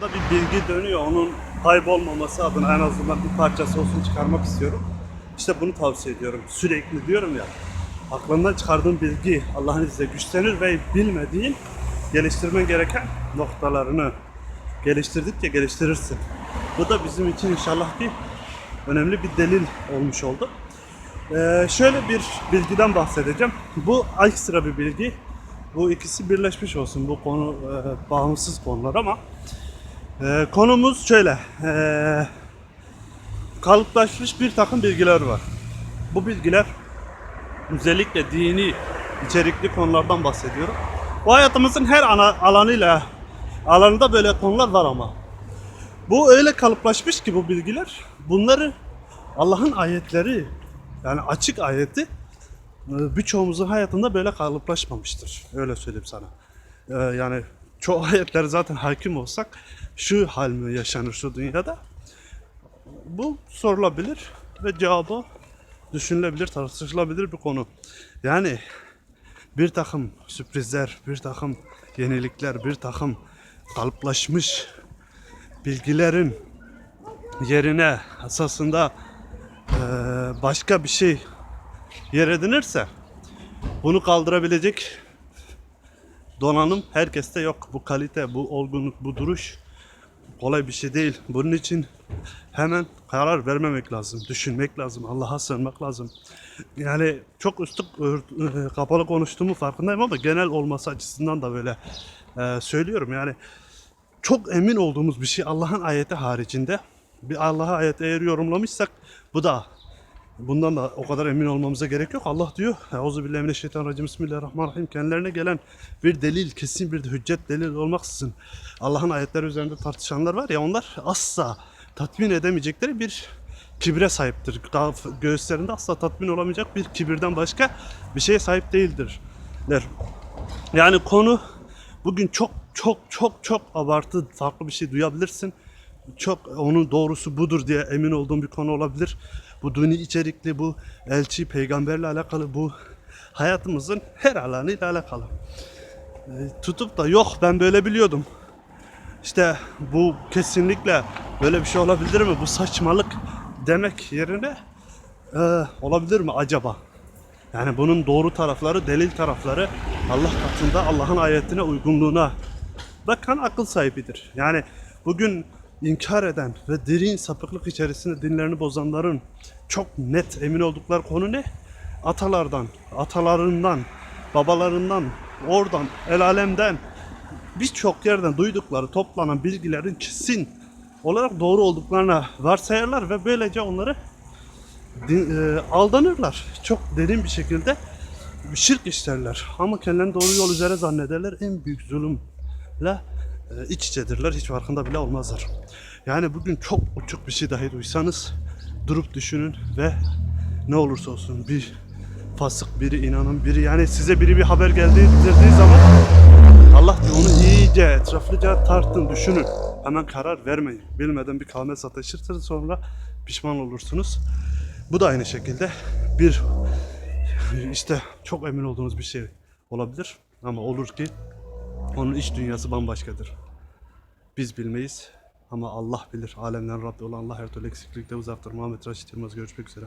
Bir bilgi dönüyor. Onun kaybolmaması adına en azından bir parçası olsun çıkarmak istiyorum. İşte bunu tavsiye ediyorum. Sürekli diyorum ya. Aklından çıkardığın bilgi Allah'ın izniyle güçlenir ve bilmediğin geliştirmen gereken noktalarını geliştirdikçe geliştirirsin. Bu da bizim için inşallah bir önemli bir delil olmuş oldu. Ee, şöyle bir bilgiden bahsedeceğim. Bu ekstra bir bilgi. Bu ikisi birleşmiş olsun. Bu konu e, bağımsız konular ama ee, konumuz şöyle. Ee, kalıplaşmış bir takım bilgiler var. Bu bilgiler özellikle dini içerikli konulardan bahsediyorum. Bu hayatımızın her ana alanıyla alanında böyle konular var ama. Bu öyle kalıplaşmış ki bu bilgiler. Bunları Allah'ın ayetleri yani açık ayeti e, birçoğumuzun hayatında böyle kalıplaşmamıştır. Öyle söyleyeyim sana. Ee, yani çoğu ayetler zaten hakim olsak şu hal mi yaşanır şu dünyada? Bu sorulabilir ve cevabı düşünülebilir, tartışılabilir bir konu. Yani bir takım sürprizler, bir takım yenilikler, bir takım kalıplaşmış bilgilerin yerine esasında başka bir şey yer edinirse bunu kaldırabilecek donanım herkeste yok. Bu kalite, bu olgunluk, bu duruş kolay bir şey değil. Bunun için hemen karar vermemek lazım. Düşünmek lazım. Allah'a sığınmak lazım. Yani çok üstü e, kapalı konuştuğumu farkındayım ama genel olması açısından da böyle söylüyorum. Yani çok emin olduğumuz bir şey Allah'ın ayeti haricinde bir Allah'a ayet eğer yorumlamışsak bu da Bundan da o kadar emin olmamıza gerek yok. Allah diyor. Euzubillahimineşşeytanirracim. Bismillahirrahmanirrahim. Kendilerine gelen bir delil, kesin bir hüccet delil olmaksızın Allah'ın ayetleri üzerinde tartışanlar var ya onlar asla tatmin edemeyecekleri bir kibre sahiptir. Göğüslerinde asla tatmin olamayacak bir kibirden başka bir şeye sahip değildirler. Yani konu bugün çok çok çok çok abartı farklı bir şey duyabilirsin. Çok onun doğrusu budur diye emin olduğum bir konu olabilir. Bu dini içerikli, bu elçi, peygamberle alakalı, bu hayatımızın her alanıyla alakalı. Ee, tutup da yok ben böyle biliyordum. İşte bu kesinlikle böyle bir şey olabilir mi? Bu saçmalık demek yerine "Ee, olabilir mi acaba? Yani bunun doğru tarafları, delil tarafları Allah katında Allah'ın ayetine uygunluğuna bakan akıl sahibidir. Yani bugün inkar eden ve derin sapıklık içerisinde dinlerini bozanların çok net emin oldukları konu ne? Atalardan, atalarından, babalarından, oradan, el alemden birçok yerden duydukları toplanan bilgilerin kesin olarak doğru olduklarına varsayarlar ve böylece onları din- e, aldanırlar. Çok derin bir şekilde şirk işlerler. Ama kendilerini doğru yol üzere zannederler. En büyük zulümle iç içedirler. Hiç farkında bile olmazlar. Yani bugün çok uçuk bir şey dahi duysanız durup düşünün ve ne olursa olsun bir fasık biri inanın biri yani size biri bir haber geldiği zaman Allah diyor onu iyice etraflıca tartın düşünün. Hemen karar vermeyin. Bilmeden bir kavme sataşırsınız sonra pişman olursunuz. Bu da aynı şekilde bir işte çok emin olduğunuz bir şey olabilir ama olur ki onun iç dünyası bambaşkadır. Biz bilmeyiz ama Allah bilir. Alemden Rabbi olan Allah her türlü eksiklikte uzaktır. Muhammed Raşit Yılmaz görüşmek üzere.